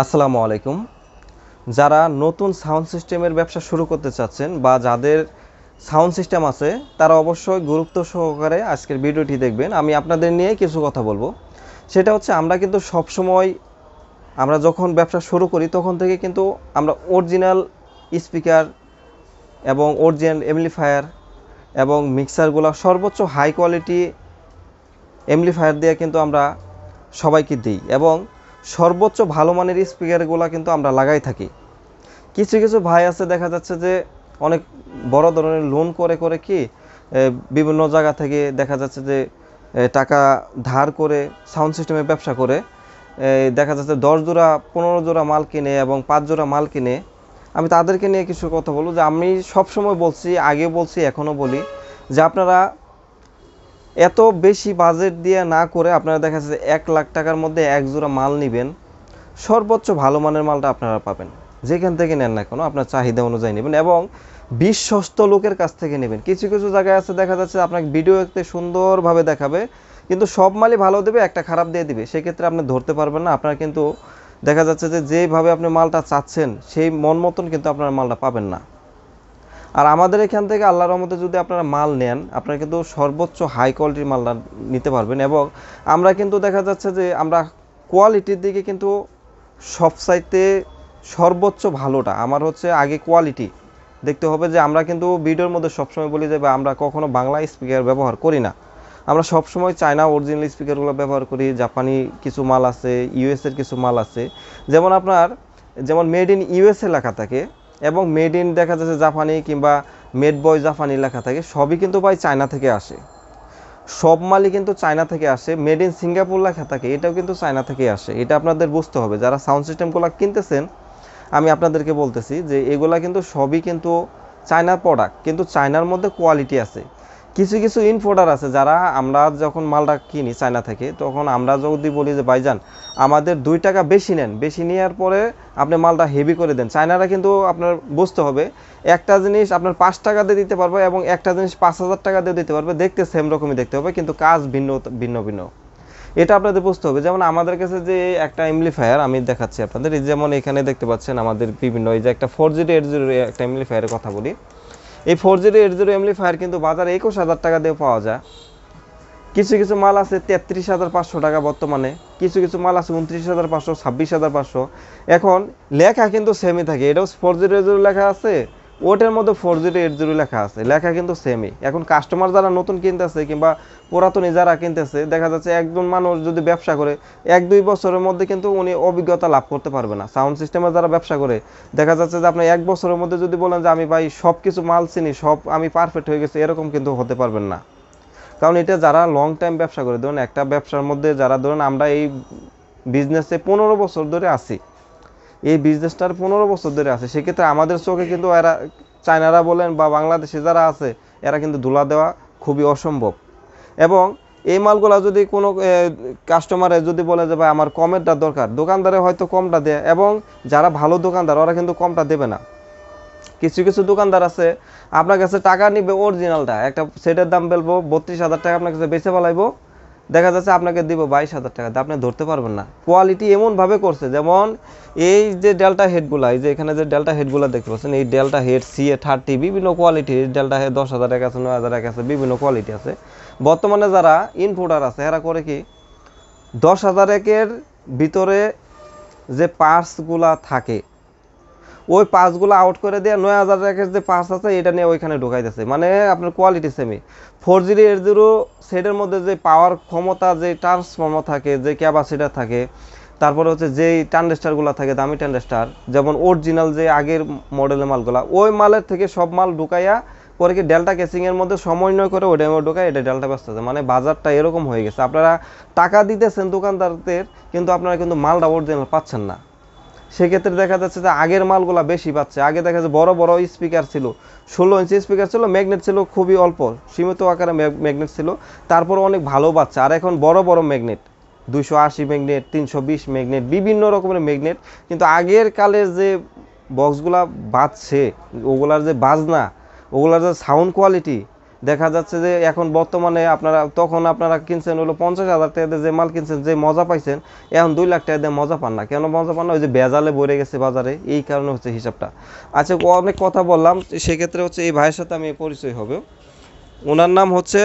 আসসালামু আলাইকুম। যারা নতুন সাউন্ড সিস্টেমের ব্যবসা শুরু করতে চাচ্ছেন বা যাদের সাউন্ড সিস্টেম আছে, তারা অবশ্যই গুরুত্ব সহকারে আজকের ভিডিওটি দেখবেন। আমি আপনাদের নিয়ে কিছু কথা বলব। সেটা হচ্ছে আমরা কিন্তু সবসময় আমরা যখন ব্যবসা শুরু করি, তখন থেকে কিন্তু আমরা অরিজিনাল স্পিকার এবং অরিজিনাল এমপ্লিফায়ার এবং মিক্সারগুলো সর্বোচ্চ হাই কোয়ালিটি এমপ্লিফায়ার দিয়ে কিন্তু আমরা সবাইকে দিই। এবং সর্বোচ্চ ভালো মানের স্পিকারগুলো কিন্তু আমরা লাগাই থাকি। কিছু কিছু ভাই আছে, দেখা যাচ্ছে যে অনেক বড় ধরনের লোন করে করে কি বিভিন্ন জায়গা থেকে দেখা যাচ্ছে যে টাকা ধার করে সাউন্ড সিস্টেমে ব্যবসা করে। দেখা যাচ্ছে দশ জোড়া, পনেরো জোড়া মাল কিনে এবং পাঁচ জোড়া মাল কিনে। আমি তাদেরকে নিয়ে কিছু কথা বলব যে, আমি সবসময় বলছি, আগে বলছি, এখনও বলি যে, আপনারা এত বেশি বাজেট দিয়ে না করে আপনারা দেখা যাচ্ছে এক লাখ টাকার মধ্যে এক জোড়া মাল নেবেন, সর্বোচ্চ ভালো মানের মালটা আপনারা পাবেন। যেখান থেকে নেন না কেন, আপনার চাহিদা অনুযায়ী নেবেন এবং বিশ্বস্ত লোকের কাছ থেকে নেবেন। কিছু কিছু জায়গায় আছে, দেখা যাচ্ছে আপনাকে ভিডিওতে সুন্দরভাবে দেখাবে, কিন্তু সব মালই ভালো দেবে, একটা খারাপ দিয়ে দিবে। সেক্ষেত্রে আপনি ধরতে পারবেন না, আপনার কিন্তু দেখা যাচ্ছে যে যেভাবে আপনি মালটা চাচ্ছেন, সেই মন মতন কিন্তু আপনার মালটা পাবেন না। আর আমাদের এখান থেকে আল্লাহ রহমতে যদি আপনারা মাল নেন, আপনারা কিন্তু সর্বোচ্চ হাই কোয়ালিটির মাল নিতে পারবেন এবং আমরা কিন্তু দেখা যাচ্ছে যে আমরা কোয়ালিটির দিকে কিন্তু সবসাইতে সর্বোচ্চ ভালোটা, আমার হচ্ছে আগে কোয়ালিটি দেখতে হবে যে আমরা কিন্তু ভিডিওর মধ্যে সবসময় বলি যে আমরা কখনো বাংলা স্পিকার ব্যবহার করি না। আমরা সবসময় চায়না অরিজিনাল স্পিকারগুলো ব্যবহার করি, জাপানি কিছু মাল আছে ইউএসের কিছু মাল আছে। যেমন আপনার, যেমন মেড ইন ইউএসএ লেখা থাকে এবং মেড ইন দেখা যাচ্ছে জাপানি কিংবা মেড বয় জাপানি লেখা থাকে, সবই কিন্তু ভাই চায়না থেকে আসে। সব মালই কিন্তু চায়না থেকে আসে মেড ইন সিঙ্গাপুর লেখা থাকে, এটাও কিন্তু চায়না থেকে আসে। এটা আপনাদের বুঝতে হবে, যারা সাউন্ড সিস্টেমগুলো কিনতেছেন, আমি আপনাদেরকে বলতেছি যে এগুলা কিন্তু সবই কিন্তু চায়নার প্রোডাক্ট কিন্তু চায়নার মধ্যে কোয়ালিটি আছে। কিছু কিছু ইনফোর্ডার আছে যারা আমরা যখন মালটা কিনি চায়না থেকে, তখন আমরা যদি বলি যে, ভাইজান, আমাদের দুই টাকা বেশি নেন। বেশি নেওয়ার পরে আপনি মালটা হেভি করে দেন। চায়নারা কিন্তু আপনার বুঝতে হবে, একটা জিনিস আপনার পাঁচ টাকা দিয়ে দিতে পারবে এবং একটা জিনিস পাঁচ হাজার টাকা দিয়ে দিতে পারবে। দেখতে সেম রকমই দেখতে হবে, কিন্তু কাজ ভিন্ন ভিন্ন ভিন্ন। এটা আপনাদের বুঝতে হবে। যেমন আমাদের কাছে যে একটা এমপ্লিফায়ার আমি দেখাচ্ছি আপনাদের যেমন এখানে দেখতে পাচ্ছেন আমাদের বিভিন্ন, এই যে একটা ফোর জিরো এইট জিরো একটা এমপ্লিফায়ারের কথা বলি। এই ফোর জিরো এইট জিরো ফায়ার কিন্তু বাজারে একুশ হাজার টাকা দিয়ে পাওয়া যায়। কিছু কিছু মাল আছে তেত্রিশ হাজার পাঁচশো টাকা বর্তমানে, কিছু কিছু মাল আছে উনত্রিশ হাজার পাঁচশো, ছাব্বিশ হাজার পাঁচশো। এখন লেখা কিন্তু সেমই থাকে, এটাও ফোর জিরো জিরো লেখা আছে। ওটার মধ্যে ফোর জিরো এইট জিরো লেখা আছে। লেখা কিন্তু সেমই এখন কাস্টমার যারা নতুন কিনতেছে কিংবা পুরাতনী যারা কিনতেছে, দেখা যাচ্ছে একজন মানুষ যদি ব্যবসা করে, এক দুই বছরের মধ্যে কিন্তু উনি অভিজ্ঞতা লাভ করতে পারবে না। সাউন্ড সিস্টেমে যারা ব্যবসা করে, দেখা যাচ্ছে যে আপনি এক বছরের মধ্যে যদি বলেন যে আমি ভাই সব কিছু মাল চিনি, সব আমি পারফেক্ট হয়ে গেছে, এরকম কিন্তু হতে পারবেন না। কারণ এটা যারা লং টাইম ব্যবসা করে, ধরুন একটা ব্যবসার মধ্যে যারা, ধরুন আমরা এই বিজনেসে পনেরো বছর ধরে আছি এই বিজনেসটার পনেরো বছর ধরে আছে। সেক্ষেত্রে আমাদের চোখে কিন্তু এরা, চায়নারা বলেন বা বাংলাদেশে যারা আছে, এরা কিন্তু ধুলা দেওয়া খুবই অসম্ভব। এবং এই মালগুলা যদি কোনো কাস্টমারে যদি বলে যে, ভাই, আমার কমেরটা দরকার। দোকানদারে হয়তো কমটা দেয় এবং যারা ভালো দোকানদার, ওরা কিন্তু কমটা দেবে না। কিছু কিছু দোকানদার আছে, আপনার কাছে টাকা নিবে অরিজিনালটা একটা সেটের দাম বলব বত্রিশ হাজার টাকা আপনার কাছে বেচে ফেলাইবো দেখা যাচ্ছে আপনাকে দিব বাইশ হাজার টাকা আপনি ধরতে পারবেন না। কোয়ালিটি এমনভাবে করছে, যেমন এই যে ডেল্টা হেডগুলা এই যে এখানে যে ডেল্টা হেডগুলা দেখতে পাচ্ছেন, এই delta head C A thirty বিভিন্ন কোয়ালিটির ডেল্টা হেড দশ হাজার, এক আছে, নয় হাজার, এক আছে, বিভিন্ন কোয়ালিটি আছে। বর্তমানে যারা ইনপুটার আছে, এরা করে কি, দশ হাজার একের ভিতরে যে পার্টসগুলা থাকে ওই পাঁচগুলো আউট করে দিয়ে নয় হাজার টাকার যে পাঁচ আছে, এটা নিয়ে ওইখানে ঢুকাই ঢুকাইতেছে। মানে আপনার quality semi four zero eight zero সেটের মধ্যে যে পাওয়ার ক্ষমতা, যে ট্রান্সফর্মার থাকে, যে ক্যাপাসিটার থাকে, তারপরে হচ্ছে যেই ট্যান্ডেস্টারগুলো থাকে, দামি ট্যান্ডেস্টার যেমন অরিজিনাল যে আগের মডেলের মালগুলা, ওই মালের থেকে সব মাল ঢুকাইয়া পরে কি ডেল্টা কেসিংয়ের মধ্যে সমন্বয় করে ওটা ঢুকায়, এটা ডেল্টা ব্যস্ত আছে। মানে বাজারটা এরকম হয়ে গেছে। আপনারা টাকা দিতেছেন দোকানদারদের, কিন্তু আপনারা কিন্তু মালটা অরিজিনাল পাচ্ছেন না। সেক্ষেত্রে দেখা যাচ্ছে যে আগের মালগুলা বেশি পাচ্ছে। আগে দেখা যাচ্ছে বড় বড় স্পিকার ছিল। ষোলো ইঞ্চি স্পিকার ছিল ম্যাগনেট ছিল খুবই অল্প, সীমিত আকারে ম্যাগনেট ছিল। তারপর অনেক ভালো পাচ্ছে। আর এখন বড় বড় ম্যাগনেট দুইশো আশি ম্যাগনেট তিনশো বিশ ম্যাগনেট বিভিন্ন রকমের ম্যাগনেট কিন্তু আগের কালের যে বক্সগুলা বাজছে, ওগুলার যে বাজনা, ওগুলার যে সাউন্ড কোয়ালিটি দেখা যাচ্ছে যে এখন বর্তমানে আপনারা তখন আপনারা কিনছেন হলো পঞ্চাশ হাজার টাকা দিয়ে যে মাল কিনছেন যে মজা পাইছেন এখন দুই লাখ টাকা দিয়ে মজা পান না। কেন মজা পান না? ওই যে বেজালে ভরে গেছে বাজারে এই কারণে হচ্ছে হিসাবটা। আচ্ছা অনেক কথা বললাম সেক্ষেত্রে হচ্ছে এই ভাইয়ের সাথে আমি পরিচয় হবে। ওনার নাম হচ্ছে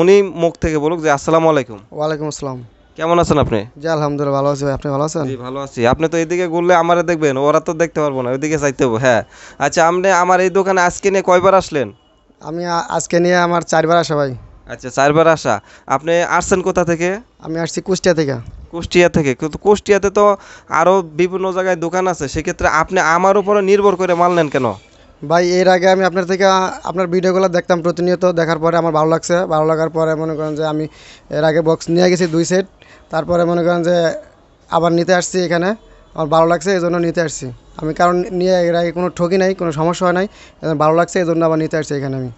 উনি মুখ থেকে বলুক যে আসসালামু আলাইকুম। ওয়ালাইকুম আসসালাম। কেমন আছেন আপনি? জি আলহামদুলিল্লাহ ভালো আছি আপনি ভালো আছেন? জি ভালো আছি। আপনি তো এদিকে ঘুরলে আমারে দেখবেন ওরা তো দেখতে পারব না ওইদিকে চাইতে হবে হ্যাঁ। আচ্ছা আপনি আমার এই দোকানে আজকে নিয়ে কয়বার আসলেন? আমি আজকে নিয়ে আমার চারবার আসা ভাই। আচ্ছা চারবার আসা। আপনি আসছেন কোথা থেকে? আমি আসছি কুষ্টিয়া থেকে। কুষ্টিয়া থেকে। কিন্তু কুষ্টিয়াতে তো আরও বিভিন্ন জায়গায় দোকান আছে। সেক্ষেত্রে আপনি আমার উপরে নির্ভর করে মাল নেন কেন? ভাই এর আগে আমি আপনার থেকে আপনার ভিডিওগুলো দেখতাম প্রতিনিয়ত। দেখার পরে আমার ভালো লাগছে। ভালো লাগার পরে মনে করেন যে আমি এর আগে বক্স নিয়ে গেছি দুই সেট তারপরে মনে করেন যে আবার নিতে আসছি এখানে। আমার ভালো লাগছে এই জন্য নিতে আসছি। আমি কারণ নিয়ে এর আগে কোনো ঠকি নাই কোনো সমস্যা হয় নাই ভালো লাগছে এই জন্য আবার নিতে আসছি এখানে আমি।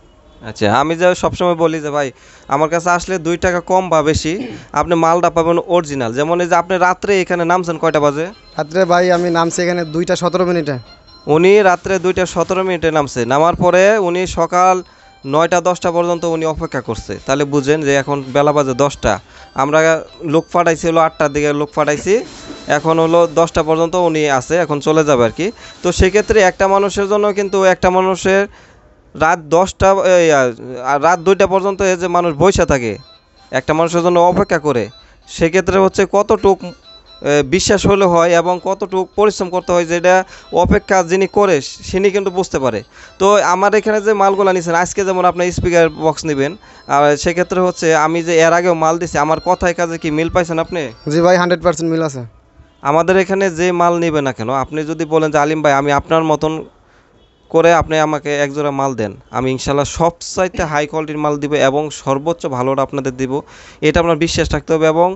আচ্ছা আমি যে সবসময় বলি যে ভাই আমার কাছে আসলে দুই টাকা কম বা বেশি আপনি মালটা পাবেন অরিজিনাল যেমন এই যে আপনি রাত্রে এখানে নামছেন কয়টা বাজে? রাত্রে ভাই আমি নামছি এখানে দুইটা সতেরো মিনিটে। উনি রাত্রে দুইটা সতেরো মিনিটে নামছে। নামার পরে উনি সকাল নয়টা দশটা পর্যন্ত উনি অপেক্ষা করছে। তাহলে বুঝেন যে এখন বেলা বাজে দশটা। আমরা লোক পাঠাইছি হলো আটটার দিকে লোক পাঠাইছি। এখন হলো দশটা পর্যন্ত উনি আছে, এখন চলে যাবে আর কি। তো সেক্ষেত্রে একটা মানুষের জন্য কিন্তু একটা মানুষের রাত দশটা রাত দুইটা পর্যন্ত এই যে মানুষ বসে থাকে, একটা মানুষের জন্য অপেক্ষা করে, সেক্ষেত্রে হচ্ছে কতটুক বিশ্বাস হলে হয় এবং কতটুক পরিশ্রম করতে হয় যেটা অপেক্ষা যিনি করে তিনি কিন্তু বুঝতে পারে। তো আমার এখানে যে মালগুলো নিছেন, আজকে যেমন আপনি স্পিকার বক্স নেবেন, আর সেক্ষেত্রে হচ্ছে আমি যে এর আগেও মাল দিছি, আমার কথায় কাজে কি মিল পাইছেন আপনি? জি ভাই হান্ড্রেড পার্সেন্ট মিল আছে। আমাদের এখানে যে মাল নেবে না কেন? আপনি যদি বলেন যে, আলিম ভাই, আমি আপনার মতন করে আপনি আমাকে এক জোড়া মাল দেন, আমি ইনশাল্লাহ সবচাইতে হাই কোয়ালিটির মাল দিব এবং সর্বোচ্চ ভালোটা আপনাদের দিব। এটা আপনার বিশ্বাস রাখতে হবে এবং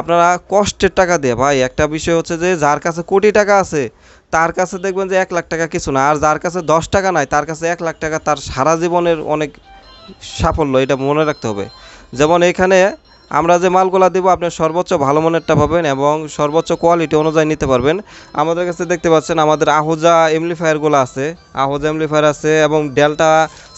আপনারা কষ্টের টাকা দিয়ে, ভাই, একটা বিষয় হচ্ছে যে, যার কাছে কোটি টাকা আছে, তার কাছে দেখবেন যে, এক লাখ টাকা কিছু না। আর যার কাছে দশ টাকা নাই, তার কাছে এক লাখ টাকা, তার সারা জীবনের অনেক সাফল্য, এটা মনে রাখতে হবে। যেমন এখানে আমরা যে মালগুলা দেবো, আপনি সর্বোচ্চ ভালো মানেরটা পাবেন এবং সর্বোচ্চ কোয়ালিটি অনুযায়ী নিতে পারবেন। আমাদের কাছে দেখতে পাচ্ছেন, আমাদের আহুজা এমলিফায়ারগুলো আছে। আহুজা এমলিফায়ার আছে এবং ডেল্টা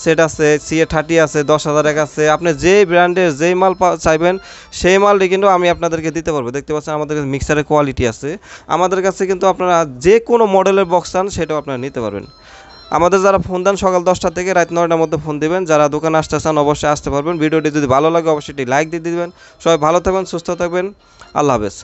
সেট আছে সিএ থার্টি আছে, দশ হাজার এক আছে। আপনি যেই ব্র্যান্ডের যেই মাল চাইবেন, সেই মালটি কিন্তু আমি আপনাদেরকে দিতে পারব। দেখতে পাচ্ছেন, আমাদের কাছে মিক্সারের কোয়ালিটি আছে। আমাদের কাছে কিন্তু আপনারা যে কোনো মডেলের বক্স চান, সেটাও আপনারা নিতে পারবেন। আমাদের যারা ফোন দেন সকাল দশটা থেকে রাত নয়টার মধ্যে ফোন দিবেন। যারা দোকানে আসতে চান অবশ্যই আসতে পারবেন। ভিডিওটি যদি ভালো লাগে, অবশ্যই লাইক দিয়ে দিবেন। সবাই ভালো থাকবেন, সুস্থ থাকবেন। আল্লাহ হাফেজ।